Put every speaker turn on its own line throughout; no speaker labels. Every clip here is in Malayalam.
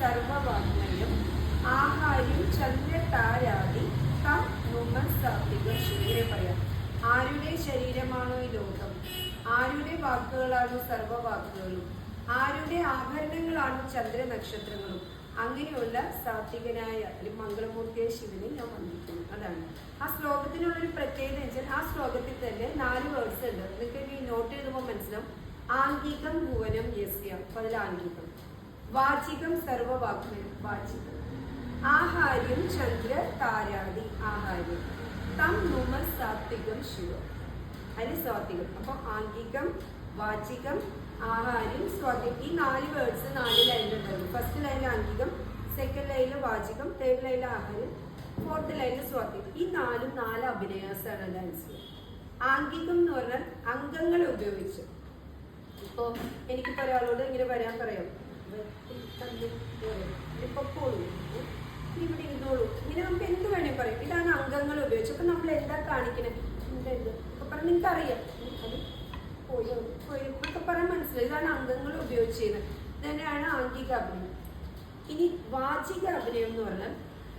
സർവവാഗ്നയം ആഹാര്യം ചന്ദ്രതാരാതി തം നുമ സാത്വിക ശിവരെ ആരുടെ ശരീരമാണോ ഈ ലോകം? ആരുടെ വാക്കുകളാണോ സർവവാക്കുകളും? ആരുടെ ആഭരണങ്ങളാണോ ചന്ദ്രനക്ഷത്രങ്ങളും? അങ്ങനെയുള്ള സാത്വികനായ അല്ലെങ്കിൽ മംഗളമൂർത്തിയായ ശിവനെ ഞാൻ വന്ദിക്കുന്നു അതാണ്. ആ ശ്ലോകത്തിനുള്ളൊരു പ്രത്യേകത എന്ന് വെച്ചാൽ ആ ശ്ലോകത്തിൽ തന്നെ നാല് വേർഡ്സ് ഉണ്ട്. നിങ്ങൾക്ക് ഈ നോട്ട് എഴുതുമ്പോൾ മനസ്സിലാവും. ആംഗികം ഭുവനം യസ്യ. അതിൽ ആംഗികം. വാചികം സർവവാക്യം വാചികം. ആഹാര്യം ചന്ദ്ര താരാടി ആഹാര്യം. തം നുമ സാത്വികം ശിവ. അതിന് സ്വാത്വികം. അപ്പൊ ആംഗികം വാചികം ആഹാര്യം സ്വാത്വികം. ഈ നാല് വേർഡ്സ് നാല് ലൈനിലുണ്ടായിരുന്നു ഫസ്റ്റ് ലൈനിൽ ആംഗികം സെക്കൻഡ് ലൈനിൽ വാചികം തേർഡ് ലൈനിൽ ആഹാരം ഫോർത്ത് ലൈനിൽ സ്വാത്വികം. ഈ നാലും നാല് അഭിനയാസാണ് ഡാൻസിൽ ആംഗികം എന്ന് പറഞ്ഞാൽ അംഗങ്ങളെ ഉപയോഗിച്ച്. ഇപ്പോ എനിക്കിപ്പോ ഒരാളോട് ഇങ്ങനെ വരാൻ പറയാം. ഇപ്പൊ പോളൂ ഇവിടെ ഇതോളൂ ഇങ്ങനെ നമുക്ക് എന്ത് വേണേ പറയും ഇതാണ് അംഗങ്ങൾ ഉപയോഗിച്ച് അപ്പൊ നമ്മൾ എന്താ കാണിക്കണേ എന്താ ഇത് അപ്പൊ പറഞ്ഞ നിങ്ങൾക്ക് അറിയാം അത് പോയി പോയോ എന്നൊക്കെ പറയാൻ മനസ്സിലായി ഇതാണ് അംഗങ്ങൾ ഉപയോഗിച്ച് ചെയ്യുന്നത് തന്നെയാണ് ആംഗിക അഭിനയം ഇനി വാചിക അഭിനയം എന്ന് പറഞ്ഞാൽ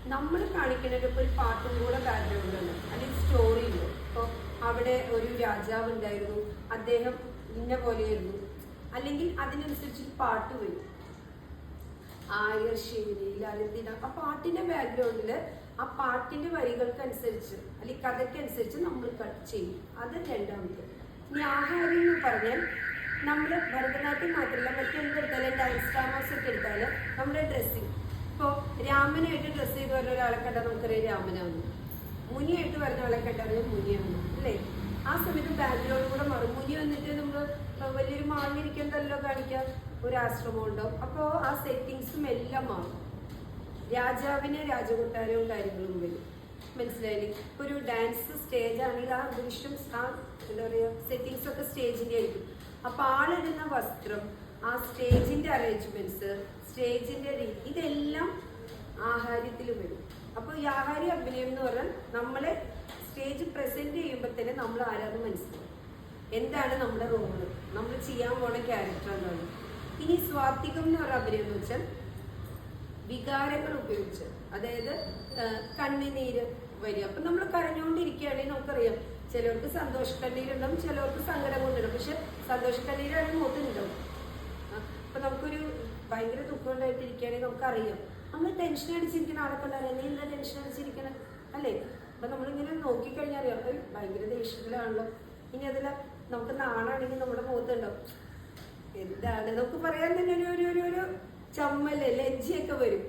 നമ്മൾ കാണിക്കുന്നത് ഇപ്പോൾ ഒരു പാട്ടും കൂടെ ഉണ്ട് അല്ലെങ്കിൽ സ്റ്റോറി ഉണ്ട് ഇപ്പോൾ അവിടെ ഒരു രാജാവ് ഉണ്ടായിരുന്നു അദ്ദേഹം ഇന്ന പോലെയായിരുന്നു. അല്ലെങ്കിൽ അതിനനുസരിച്ചൊരു പാട്ട് വരും. ആയർ ശിവരിയിൽ അലന്തിന ആ പാട്ടിന്റെ ബാക്ക്ഗ്രൗണ്ടിൽ ആ പാട്ടിന്റെ വരികൾക്കനുസരിച്ച് അല്ലെങ്കിൽ കഥയ്ക്ക് അനുസരിച്ച് നമ്മൾ കട്ട് ചെയ്യും. അത് രണ്ടാമത് ഇനി ആഹാരം എന്ന് പറഞ്ഞാൽ നമ്മൾ ഭരതനാട്യം മാത്രമല്ല മറ്റെന്തെടുത്താലും ഡാൻസ് ഡ്രാമാസ് ഒക്കെ എടുത്താൽ നമ്മുടെ ഡ്രസ്സിങ് ഇപ്പോൾ രാമനായിട്ട് ഡ്രസ്സ് ചെയ്ത് വരുന്ന ഒരാളെ കണ്ടാൽ നമുക്കറിയാം രാമനാവുന്നു മുനിയായിട്ട് വരുന്ന ആളെ കണ്ടാൽ മുനിയാണ് അല്ലേ? ആ സമയത്ത് ബാക്ക്ഗ്രൗണ്ട് കൂടെ മാറും. മുനി വന്നിട്ട് നമ്മൾ വലിയൊരു മാളിലിരിക്കുന്നതല്ലോ കാണിക്കാം. ഒരു ആശ്രമം ഉണ്ടാവും അപ്പോൾ ആ സെറ്റിങ്സും എല്ലാം മാറും. രാജാവിന് രാജകൊട്ടാരവും കാര്യങ്ങളും വരും. മനസ്സിലായില്ലേ? ഒരു ഡാൻസ് സ്റ്റേജ് ആണെങ്കിൽ ആ ദൃശ്യം ആ എന്താ പറയുക സെറ്റിങ്സ് ഒക്കെ സ്റ്റേജിന്റെ ആയിരിക്കും. അപ്പൊ ആളിടുന്ന വസ്ത്രം ആ സ്റ്റേജിന്റെ അറേഞ്ച്മെന്റ്സ് സ്റ്റേജിന്റെ രീതി ഇതെല്ലാം ആഹാര്യത്തിൽ വരും. അപ്പൊ ഈ ആഹാര്യ അഭിനയം എന്ന് പറഞ്ഞാൽ നമ്മളെ സ്റ്റേജ് പ്രസന്റ് ചെയ്യുമ്പോൾ തന്നെ നമ്മൾ ആരാന്ന് മനസ്സിലാവും. എന്താണ് നമ്മുടെ റോൾ നമ്മൾ ചെയ്യാൻ പോണ ക്യാരക്ടർ എന്താണ്? ഇനി സ്വാത്വികം എന്ന് പറയുന്ന അഭിനയം എന്ന് വെച്ചാൽ വികാരങ്ങൾ ഉപയോഗിച്ച് അതായത് കണ്ണിനീര് വരിക. അപ്പൊ നമ്മൾ കരഞ്ഞുകൊണ്ടിരിക്കുകയാണെങ്കിൽ നമുക്കറിയാം. ചിലർക്ക് സന്തോഷ കണ്ണീരുണ്ടാവും ചിലർക്ക് സങ്കടം കൊണ്ടിടും പക്ഷെ സന്തോഷ കണ്ണീരാണെങ്കിൽ മുഖത്തുണ്ടാവും അപ്പൊ നമുക്കൊരു ഭയങ്കര ദുഃഖം ഉണ്ടായിട്ടിരിക്കുകയാണെങ്കിൽ നമുക്കറിയാം. നമ്മൾ ടെൻഷൻ അടിച്ചിരിക്കുന്ന ആളെ കണ്ടാൽ നീ എന്താ ടെൻഷൻ അടിച്ചിരിക്കണം? അല്ലേ? അപ്പൊ നമ്മളിങ്ങനെ നോക്കിക്കഴിഞ്ഞാൽ അറിയാം "ഏയ്, ഭയങ്കര ദേഷ്യത്തിലാണല്ലോ. ഇനി അതിൽ നമുക്ക് നാണാണെങ്കിൽ നമ്മുടെ മുഖത്തുണ്ടാവും. എന്താണ്? നമുക്ക് പറയാൻ തന്നെ ഒരു ഒരു ഒരു ഒരു ചമ്മൽ ലജ്ജയൊക്കെ വരും.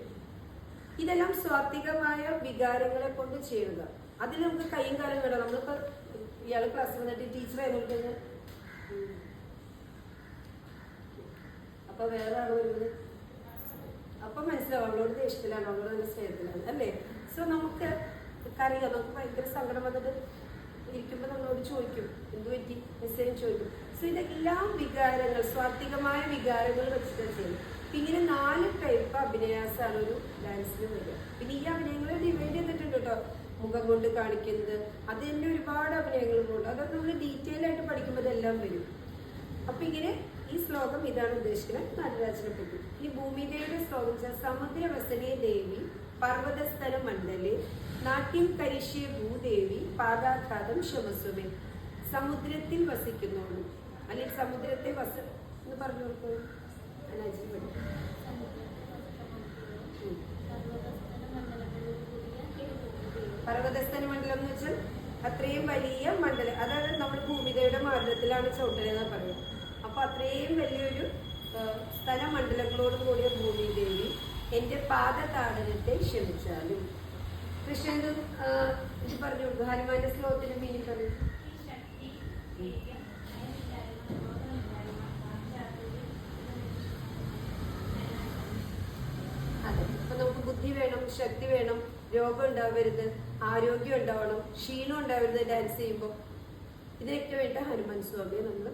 ഇതെല്ലാം സ്വാത്വികമായ വികാരങ്ങളെ കൊണ്ട് ചെയ്യുക. അതിൽ നമുക്ക് കൈയും കാലം വേണം. നമ്മളിപ്പോ ഇയാൾ ക്ലാസ് വന്നിട്ട് ടീച്ചർ നോക്കുന്നത്. അപ്പൊ വേറെ ആൾ വരുന്നത്? അപ്പൊ മനസ്സിലാവും. അവളോട് ദേഷ്യത്തിലാണ്. അവളോട് നല്ല സ്നേഹത്തിലാണ്. അല്ലേ? സോ നമുക്ക് കറിയാം നമുക്ക് ഭയങ്കര സങ്കടം വന്നിട്ട് ഇരിക്കുമ്പോൾ നമ്മളോട് ചോദിക്കും. എന്ത് പറ്റി? മെസ്സേജ് ചോദിക്കും. സോ ഇതെല്ലാം വികാരങ്ങൾ സ്വാത്വികമായ വികാരങ്ങൾ വെച്ചിട്ട് ചെയ്യും. അപ്പൊ ഇങ്ങനെ നാല് ടൈപ്പ് അഭിനയാസാണ് ഒരു ഡാൻസിന് വരിക. പിന്നെ ഈ അഭിനയങ്ങൾ ഡിവൈഡ് ചെയ്തിട്ടുണ്ട് കേട്ടോ. മുഖം കൊണ്ട് കാണിക്കുന്നത് അത് തന്നെ ഒരുപാട് അഭിനയങ്ങളുണ്ട് അതൊക്കെ നമ്മൾ ഡീറ്റെയിൽ ആയിട്ട് പഠിക്കുമ്പോൾ ഇതെല്ലാം വരും. അപ്പൊ ഇങ്ങനെ ഈ ശ്ലോകം ഇതാണ് ഉദ്ദേശിക്കുന്നത്. നടരാജനെ പറ്റി. ഈ ഭൂമിദേവിയുടെ ശ്ലോകം വെച്ചാൽ സമുദ്രവസനേ ദേവി പർവതസ്ഥല മണ്ഡലേ നാട്യം കരിഷ്യ ഭൂദേവി പാദാഘാതം ശമസ്വമേ സമുദ്രത്തിൽ വസിക്കുന്നോളൂ അല്ലെങ്കിൽ സമുദ്രത്തെ വസ് എന്ന് പറഞ്ഞു കൊടുക്കൂ. അനാജി പഠിക്കും പർവതസ്ഥന മണ്ഡലം എന്ന് വെച്ചാൽ അത്രയും വലിയ മണ്ഡലം. അതായത് നമ്മൾ ഭൂമിതയുടെ മാർഗത്തിലാണ് ചവിട്ടലെന്ന് പറയുന്നത് അപ്പൊ അത്രയും വലിയൊരു സ്ഥല സ്ഥലമണ്ഡലങ്ങളോട് കൂടിയ ഭൂമിദേവി എന്റെ പാദതാടനത്തെ ക്ഷമിച്ചാലും കൃഷ്ണൻ ഇത് പറഞ്ഞു. ഹനുമാന്റെ ശ്ലോകത്തിന് മീനിങ് പറയും അതെ അപ്പൊ നമുക്ക് ബുദ്ധി വേണം ശക്തി വേണം രോഗം ഉണ്ടാവരുത് ആരോഗ്യം ഉണ്ടാവണം ക്ഷീണം ഉണ്ടാവരുത് ഡാൻസ് ചെയ്യുമ്പോൾ. ഇതിനൊക്കെ വേണ്ട ഹനുമാൻ സ്വാമിയെ നമ്മൾ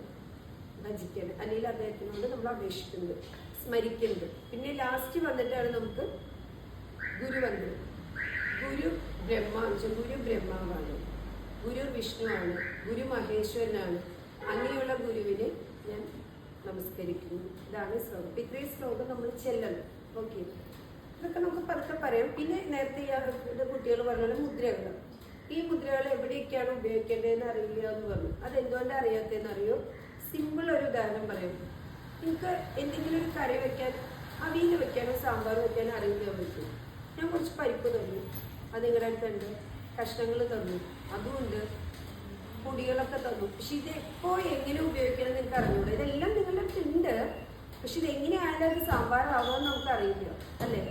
ഭജിക്കണം അല്ലെങ്കിൽ അദ്ദേഹത്തിനോട് നമ്മൾ അപേക്ഷിക്കുന്നത് സ്മരിക്കുന്നത് പിന്നെ ലാസ്റ്റ് വന്നിട്ടാണ് നമുക്ക് ഗുരു വന്നത്. ഗുരു ബ്രഹ്മാംശം ഗുരു ബ്രഹ്മാവാണ്. ഗുരു വിഷ്ണുവാണ്. ഗുരു മഹേശ്വരനാണ്. അങ്ങനെയുള്ള ഗുരുവിനെ ഞാൻ നമസ്കരിക്കുന്നു. ഇതാണ് ശ്ലോകം. ഇത്രയും ശ്ലോകം നമ്മൾ ചെല്ലണം. ഓക്കെ ഇതൊക്കെ നമുക്ക് പതുക്കെ പറയാം. പിന്നെ നേരത്തെ ഇത് കുട്ടികൾ പറഞ്ഞ മുദ്രകൾ. ഈ മുദ്രകൾ എവിടെയൊക്കെയാണ് ഉപയോഗിക്കേണ്ടതെന്ന് അറിയില്ല എന്ന് പറഞ്ഞു. അതെന്തുകൊണ്ട് അറിയാത്തതെന്ന് അറിയോ? സിമ്പിൾ ഒരു ഉദാഹരണം പറയും. നിങ്ങൾക്ക് എന്തെങ്കിലും ഒരു കറി വെക്കാൻ അവിയിൽ വെക്കാനോ സാമ്പാർ വെക്കാനോ അറിയില്ല പറ്റും ഞാൻ കുറച്ച് പരിപ്പ് തന്നു. അത് നിങ്ങളുടെ അടുത്തുണ്ട് കഷ്ണങ്ങൾ തന്നു. അതുമുണ്ട് പൊടികളൊക്കെ തന്നു. പക്ഷെ ഇത് എപ്പോ എങ്ങനെ ഉപയോഗിക്കണം നിങ്ങൾക്ക് അറിഞ്ഞൂടെ. ഇതെല്ലാം നിങ്ങളുടെ അടുത്തുണ്ട് പക്ഷെ ഇത് എങ്ങനെയായാലും അത് സാമ്പാറാവുമെന്ന് നമുക്ക് അറിയില്ല. അല്ലേ?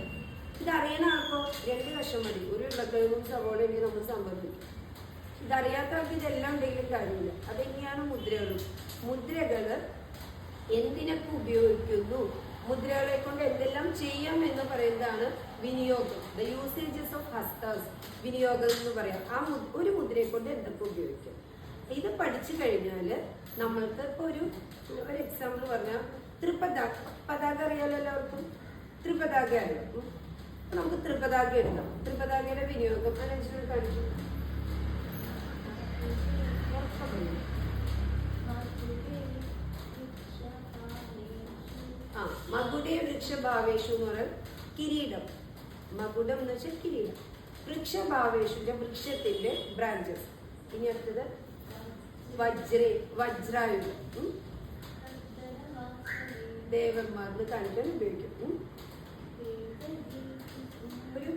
ഇത് അറിയണ ആൾക്കോ രണ്ട് കഷ്ണം മതി. ഒരു ഉരുളക്കിഴങ്ങും സവോള നമ്മൾ വയ്ക്കും ഇതറിയാത്ത ആൾക്ക് ഇതെല്ലാം ഉണ്ടെങ്കിലും കാര്യമില്ല. അതെങ്ങനെയാണ് മുദ്രകളും? മുദ്രകൾ എന്തിനൊക്കെ ഉപയോഗിക്കുന്നു? മുദ്രകളെ കൊണ്ട് എന്തെല്ലാം ചെയ്യാം എന്ന് പറയുന്നതാണ് വിനിയോഗം. ദ യൂസേജസ് ഓഫ് ഹസ്തേഴ്സ് വിനിയോഗം എന്ന് പറയാം. ആ ഒരു മുദ്രയെ കൊണ്ട് എന്തൊക്കെ ഉപയോഗിക്കും? ഇത് പഠിച്ചു കഴിഞ്ഞാൽ നമ്മൾക്ക് ഇപ്പോൾ ഒരു ഒരു എക്സാമ്പിൾ പറഞ്ഞാൽ ത്രിപതാക പതാക അറിയാലോ എല്ലാവർക്കും? ത്രിപതാക അറിയാം. നമുക്ക് ത്രിപതാക എടുക്കാം. ത്രിപതാകയുടെ വിനിയോഗം അനുസരിച്ച് കാണിച്ചു ആ മകുടേ വൃക്ഷഭാവേഷു എന്ന് പറയാൻ കിരീടം. മകുടം എന്ന് വെച്ചാൽ കിരീടം. വൃക്ഷഭാവേഷുന്റെ വൃക്ഷത്തിന്റെ ബ്രാഞ്ചസ് ഇനി അടുത്തത് വജ്രേ വജ്രായുധം. ഉം. ദേവന്മാർന്ന് കാണിക്കാൻ ഉപയോഗിക്കും.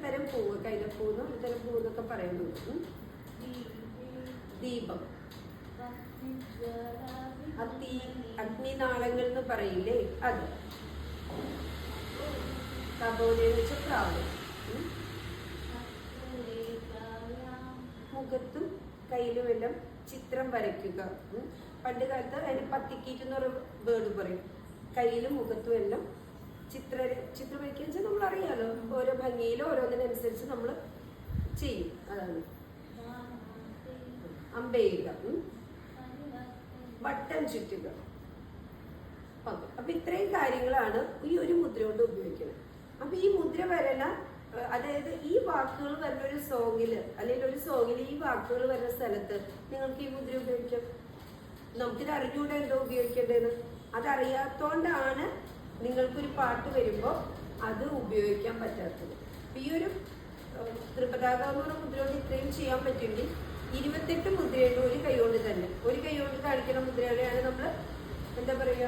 തരം പൂവ് കൈതപ്പൂന്ന് ഒരു തരം പൂവ് എന്നൊക്കെ പറയുന്നുണ്ട് ഉം. ദീപം. അഗ്നി അഗ്നിനാളങ്ങൾ എന്ന് പറയില്ലേ? അത്. കബോലെ എന്ന് വെച്ചാൽ പ്രാവ്. മുഖത്തും കയ്യിലുമെല്ലാം ചിത്രം വരയ്ക്കുക. പണ്ട് കാലത്ത് അതിന് പത്തിക്കീറ്റ് എന്ന് പറയുന്ന വേർഡ് പറയും. കയ്യിലും മുഖത്തും എല്ലാം ചിത്ര ചിത്രം വരയ്ക്കുക വെച്ചാൽ നമ്മൾ അറിയാലോ ഓരോ ഭംഗിയിലും ഓരോന്നിനനുസരിച്ച് നമ്മൾ ചെയ്യും. അതാണ്. അമ്പെയ്യുക. വട്ടം ചുറ്റുക. ഓക്കെ. അപ്പൊ ഇത്രയും കാര്യങ്ങളാണ് ഈ ഒരു മുദ്ര കൊണ്ട് ഉപയോഗിക്കുന്നത്. അപ്പൊ ഈ മുദ്ര വരണ അതായത് ഈ വാക്കുകൾ വരുന്ന ഒരു സോങ്ങിൽ അല്ലെങ്കിൽ ഒരു സോങ്ങിൽ ഈ വാക്കുകൾ വരുന്ന സ്ഥലത്ത് നിങ്ങൾക്ക് ഈ മുദ്ര ഉപയോഗിക്കാം? നമുക്കിത് അറിഞ്ഞുകൂടെ എന്തോ ഉപയോഗിക്കേണ്ടത് അതറിയാത്തോണ്ടാണ് നിങ്ങൾക്കൊരു പാട്ട് വരുമ്പോൾ അത് ഉപയോഗിക്കാൻ പറ്റാത്തത്. ഈ ഒരു ഏഹ്, ത്രിപതാക എന്ന് പറഞ്ഞ മുദ്ര കൊണ്ട് ഇത്രയും ചെയ്യാൻ പറ്റുമെങ്കിൽ ഇരുപത്തെട്ട് മുദ്രയുണ്ട് ഒരു കൈ കൊണ്ട് തന്നെ. ഒരു കൈ കൊണ്ട് കാണിക്കുന്ന മുദ്രകളെയാണ് നമ്മൾ എന്താ പറയുക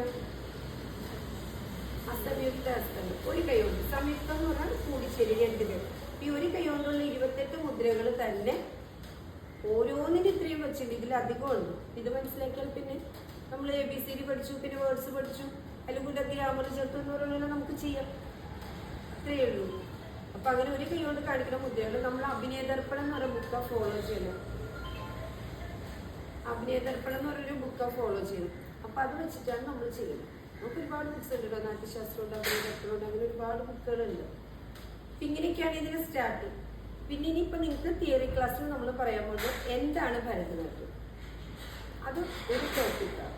അസംയുക്ത അസ്തം ഒരു കൈ കൊണ്ട്. സംയുക്തം എന്ന് പറഞ്ഞാൽ കൂടിച്ചേരി രണ്ട് കൈ. ഈ ഒരു കൈ കൊണ്ടുള്ള ഇരുപത്തെട്ട് മുദ്രകൾ തന്നെ ഓരോന്നിനും ഇത്രയും വെച്ചിട്ടുണ്ട്. ഇതിൽ അധികമുണ്ട് ഇത് മനസ്സിലാക്കിയാൽ പിന്നെ നമ്മൾ എ ബി സി ഡി പഠിച്ചു പിന്നെ വേർഡ്സ് പഠിച്ചു. അല്ലെങ്കിൽ കൂടെ ഗ്രാമർ ചേർത്ത് എന്ന് പറയുന്നത് നമുക്ക് ചെയ്യാം. ഇത്രയേ ഉള്ളൂ. അപ്പൊ അങ്ങനെ ഒരു കൈ കൊണ്ട് കാണിക്കുന്ന മുദ്രകൾ നമ്മൾ അഭിനയതർപ്പണം എന്ന് പറയുന്ന ബുക്ക് ഫോളോ ചെയ്യണം അഭിനയതർപ്പണം എന്ന് പറയുന്ന ബുക്ക് ഫോളോ ചെയ്യണം അപ്പൊ അത് വെച്ചിട്ടാണ് നമ്മൾ ചെയ്യുന്നത്. നമുക്ക് ഒരുപാട് ബുക്സ് ഉണ്ട് കേട്ടോ. നാട്യശാസ്ത്രമുണ്ട് അഭിനയദർപ്പണമുണ്ട് അങ്ങനെ ഒരുപാട് ബുക്കുകളുണ്ട്. അപ്പൊ ഇങ്ങനെയൊക്കെയാണ് ഇതിന്റെ സ്റ്റാർട്ട് പിന്നെ ഇനിയിപ്പോ നിങ്ങൾക്ക് തിയറി ക്ലാസ്സിൽ നമ്മൾ പറയാൻ പോകുന്നത് എന്താണ് ഭരതനാട്യം? അത് ഒരു ടോപ്പിക്കാണ്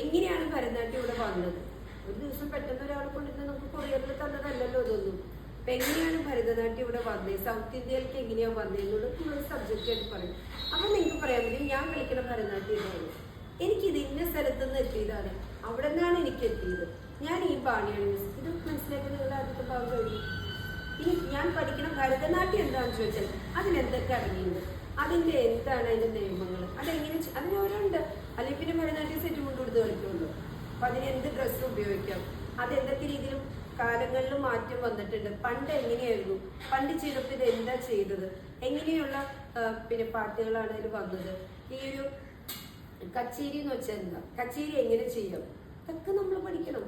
എങ്ങനെയാണ് ഭരതനാട്യം ഇവിടെ വന്നത്? ഒരു ദിവസം പെട്ടെന്ന് ഒരാളെ കൊണ്ടിട്ട് നമുക്ക് കൊറിയറിൽ തന്നതല്ലല്ലോ ഇതൊന്നും. അപ്പൊ എങ്ങനെയാണ് ഭരതനാട്യം ഇവിടെ വന്നത് സൗത്ത് ഇന്ത്യയിലേക്ക് എങ്ങനെയാണ് വന്നത് എന്നുള്ളത് നിങ്ങളൊരു സബ്ജക്റ്റ് ആയിട്ട് പറയും അപ്പൊ നിങ്ങൾക്ക് പറയാൻ പറ്റും ഞാൻ കളിക്കുന്ന ഭരതനാട്യം എനിക്ക് ഇത് ഇന്ന സ്ഥലത്ത് നിന്ന് എത്തിയതാണ്. അവിടെ നിന്നാണ് എനിക്ക് എത്തിയത്. ഞാൻ ഈ പാണിയാണ് ഇത് മനസ്സിലാക്കി നിങ്ങൾ ആദ്യത്തെ ഭാഗം കഴിഞ്ഞു. ഇനി ഞാൻ പഠിക്കുന്ന ഭരതനാട്യം എന്താണെന്ന് ചോദിച്ചാൽ അതിനെന്തൊക്കെ അടങ്ങിയുണ്ട് അതിന്റെ എന്താണ് അതിന്റെ നിയമങ്ങൾ? അതെങ്ങനെ അതിനോരുണ്ട് അല്ലെങ്കിൽ പിന്നെ ഭരതനാട്യം സെറ്റ് കൊണ്ട് കൊടുത്ത് കളിക്കുമല്ലോ അപ്പൊ അതിന് എന്ത് ഡ്രസ്സ് ഉപയോഗിക്കാം? അത് എന്തൊക്കെ രീതിയിലും കാലങ്ങളിലും മാറ്റം വന്നിട്ടുണ്ട്. പണ്ട് എങ്ങനെയായിരുന്നു? പണ്ട് ചെയ്തപ്പോൾ ഇത് എന്താ ചെയ്തത്? എങ്ങനെയുള്ള പിന്നെ പാട്ടുകളാണ് അതിൽ വന്നത്? ഈ ഒരു കച്ചേരി എന്ന് വെച്ചാൽ എന്താ? കച്ചേരി എങ്ങനെ ചെയ്യാം? ഇതൊക്കെ നമ്മൾ പഠിക്കണം.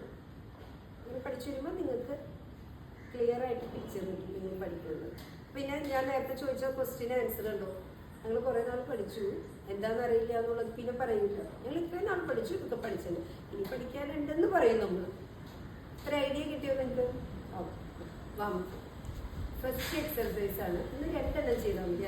അങ്ങനെ പഠിച്ചു വരുമ്പോൾ നിങ്ങൾക്ക് ക്ലിയർ ആയിട്ട് പിക്ചർ കിട്ടും നിങ്ങൾ പഠിക്കുന്നത്. പിന്നെ ഞാൻ നേരത്തെ ചോദിച്ച ക്വസ്റ്റ്യൻ ആൻസർ ഉണ്ടോ? ഞങ്ങൾ കുറേ നാൾ പഠിച്ചു. എന്താണെന്ന് അറിയില്ല എന്നുള്ളത് പിന്നെ പറയില്ല ഞങ്ങൾ ഇത്രയും നാൾ പഠിച്ചു ഇതൊക്കെ പഠിച്ചത്. ഇനി പഠിക്കാനുണ്ടെന്ന് പറയും നമ്മൾ ഒരു ഐഡിയ കിട്ടിയോ നിങ്ങൾക്ക് ഫസ്റ്റ് എക്സർസൈസ് ആണ്. ഇന്ന് രണ്ടെണ്ണം ചെയ്താൽ മതി.